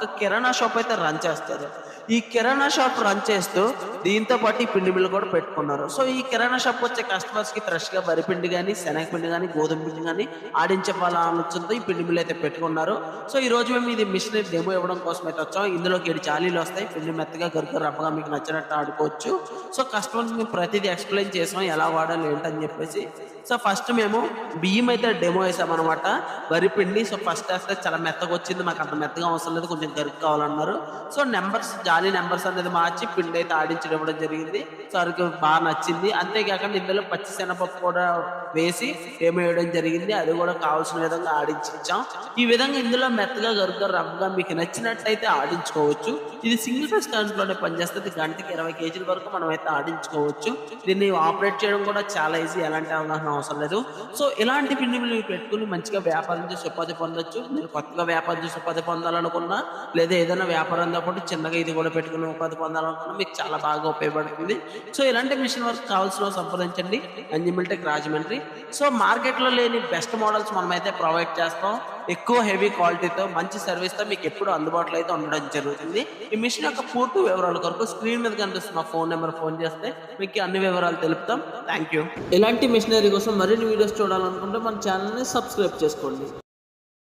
ఒక కిరాణా షాప్ అయితే రన్ చేస్తారు ఈ కిరాణా షాప్ రన్ చేస్తూ దీంతో పాటు ఈ పిండి మిల్లు కూడా పెట్టుకున్నారు. సో ఈ కిరాణా షాప్ వచ్చే కస్టమర్స్కి ఫ్రెష్గా వరి పిండి కానీ శనగపిండి కానీ గోధుమ పిండి కానీ ఆడించే వాళ్ళ ఆలోచనతో ఈ పిండి మిల్లు అయితే పెట్టుకున్నారు. సో ఈ రోజు మేము ఇది మిషన్ డెమో ఇవ్వడం కోసం అయితే వచ్చాం. ఇందులోకి ఏడు చాలీలు వస్తాయి. పిండి మెత్తగా గరుకు రబ్బగా మీకు నచ్చినట్టు ఆడుకోవచ్చు. సో కస్టమర్స్ మేము ప్రతిదీ ఎక్స్ప్లెయిన్ చేసాం. ఎలా వాడాలి ఏంటని చెప్పేసి సో ఫస్ట్ మేము బియ్యం అయితే డెమో వేసామన్నమాట వరి పిండి సో ఫస్ట్ వేస్తే చాలా మెత్తగా వచ్చింది. మాకు అంత మెత్తగా అవసరం లేదు కొంచెం గరుకు కావాలన్నారు. సో నెంబర్స్ జాలీ నెంబర్స్ అనేది మార్చి పిండి అయితే ఆడించడం ఇవ్వడం జరిగింది. సో వారికి బాగా నచ్చింది. అంతేకాకుండా ఇందులో పచ్చి శనగపప్పు కూడా వేసి ఏమో వేయడం జరిగింది. అది కూడా కావాల్సిన విధంగా ఆడించి ఈ విధంగా ఇందులో మెత్తగా గరుగ్గా రవ్వగా మీకు నచ్చినట్లయితే ఆడించుకోవచ్చు. ఇది సింగిల్ ఫేస్ కరెంట్లోనే పనిచేస్తుంది. గంటకి ఇరవై కేజీల వరకు మనం అయితే ఆడించుకోవచ్చు. దీన్ని ఆపరేట్ చేయడం కూడా చాలా ఈజీ ఎలాంటి అవగాహన అవసరం లేదు. సో ఇలాంటి పిండి మీరు పెట్టుకుని మంచిగా వ్యాపారం చేసి ఉపాధి పొందొచ్చు? మీరు కొత్తగా వ్యాపారం చేసి ఉపాధి పొందాలనుకున్నా లేదా ఏదైనా వ్యాపారంతో పాటు చిన్నగా ఇది కూడా పెట్టుకుని ఉపాధి పొందాలనుకున్నా మీకు చాలా బాగా ఉపయోగపడుతుంది. సో ఇలాంటి మిషన్ వర్క్ కావాల్సిన సంప్రదించండి. అంజిమిల్టెక్ రాజమండ్రి. సో మార్కెట్లో లేని బెస్ట్ మోడల్స్ మనమైతే ప్రొవైడ్ చేస్తాం. ఎక్కువ హెవీ క్వాలిటీతో మంచి సర్వీస్తో మీకు ఎప్పుడు అందుబాటులో అయితే ఉండడం జరుగుతుంది. ఈ మిషన్ యొక్క పూర్తి వివరాల కొరకు స్క్రీన్ మీద కనిపిస్తున్న ఫోన్ నెంబర్ ఫోన్ చేస్తే మీకు అన్ని వివరాలు తెలుపుతాం. థ్యాంక్ యూ ఇలాంటి మిషనరీ కోసం మరిన్ని వీడియోస్ చూడాలనుకుంటే మన ఛానల్ని సబ్స్క్రైబ్ చేసుకోండి.